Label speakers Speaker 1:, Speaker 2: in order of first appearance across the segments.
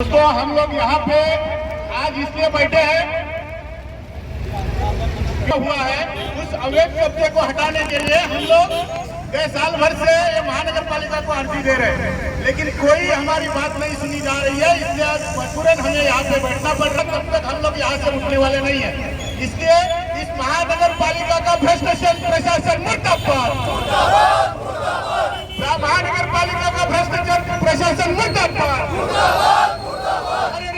Speaker 1: दोस्तों, हम लोग यहाँ पे आज इसलिए बैठे हैं हुआ है, उस अवैध कब्जे को हटाने के लिए हम लोग गए साल भर से महानगर पालिका को अर्जी दे रहे हैं। लेकिन कोई हमारी बात नहीं सुनी जा रही है, इसलिए आज तुरंत हमें यहाँ पे बैठना पड़ रहा तब तक हम लोग यहाँ से उठने वाले नहीं है। इसलिए इस महानगर पालिका का भ्रष्टाचार प्रशासन मुर्दाबाद। महानगर पालिका का भ्रष्टाचार प्रशासन मुर्दाबाद।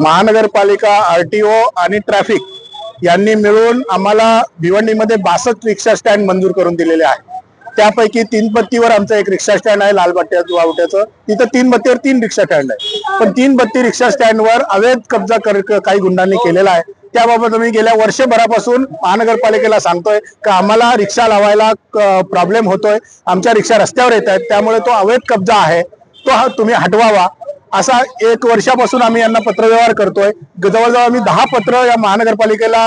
Speaker 1: महानगरपालिका आर
Speaker 2: टी ओ आणि ट्रॅफिक यांनी मिळून आम्हाला भिवंडीमध्ये बासष्ट रिक्षा स्टँड मंजूर करून दिलेले आहे त्यापैकी तीन बत्तीवर आमचं एक रिक्षा स्टँड आहे लालबाट्या वावट्याचं. तिथं तीन बत्तीवर तीन रिक्षा स्टँड आहे. पण तीन बत्ती रिक्षा स्टँडवर अवैध कब्जा कर काही गुंडांनी केलेला आहे. त्याबाबत आम्ही गेल्या वर्षभरापासून महानगरपालिकेला सांगतोय का आम्हाला रिक्षा लावायला प्रॉब्लेम होतोय. आमच्या रिक्षा रस्त्यावर येत आहेत. त्यामुळे तो अवैध कब्जा आहे. तो हा तुम्ही हटवावा. असा एक वर्षापासून आम्ही यांना पत्रव्यवहार करतोय. जवळजवळ आम्ही दहा पत्र या महानगरपालिकेला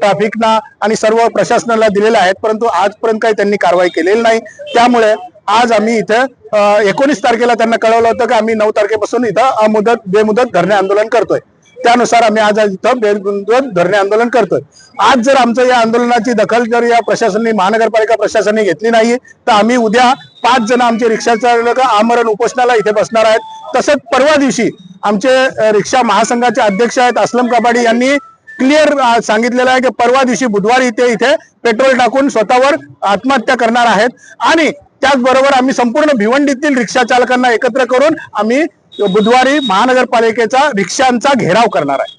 Speaker 2: ट्रॅफिकना आणि सर्व प्रशासनाला दिलेले आहेत. परंतु आजपर्यंत काही त्यांनी कारवाई केलेली नाही. त्यामुळे आज आम्ही इथं एकोणीस तारखेला त्यांना कळवलं होतं की आम्ही नऊ तारखेपासून इथं अमुदत बेमुदत धरणे आंदोलन करतोय. त्यानुसार आम्ही आज इथं बेमुदत धरणे आंदोलन करतोय. आज जर आमचं या आंदोलनाची दखल जर या प्रशासनाने महानगरपालिका प्रशासनाने घेतली नाही तर आम्ही उद्या पाच जण आमचे रिक्षा चालक आमरण उपोषणाला इथे बसणार आहेत. तसंच परवा दिवशी आमचे रिक्षा महासंघाचे अध्यक्ष आहेत असलम कबाडी यांनी क्लिअर सांगितलेलं आहे की परवा दिवशी बुधवारी ते इथे पेट्रोल टाकून स्वतःवर आत्महत्या करणार आहेत. आणि त्याचबरोबर आम्ही संपूर्ण भिवंडीतील रिक्षा चालकांना एकत्र करून आम्ही बुधवारी महानगरपालिकेचा रिक्षांचा घेराव करणार आहे.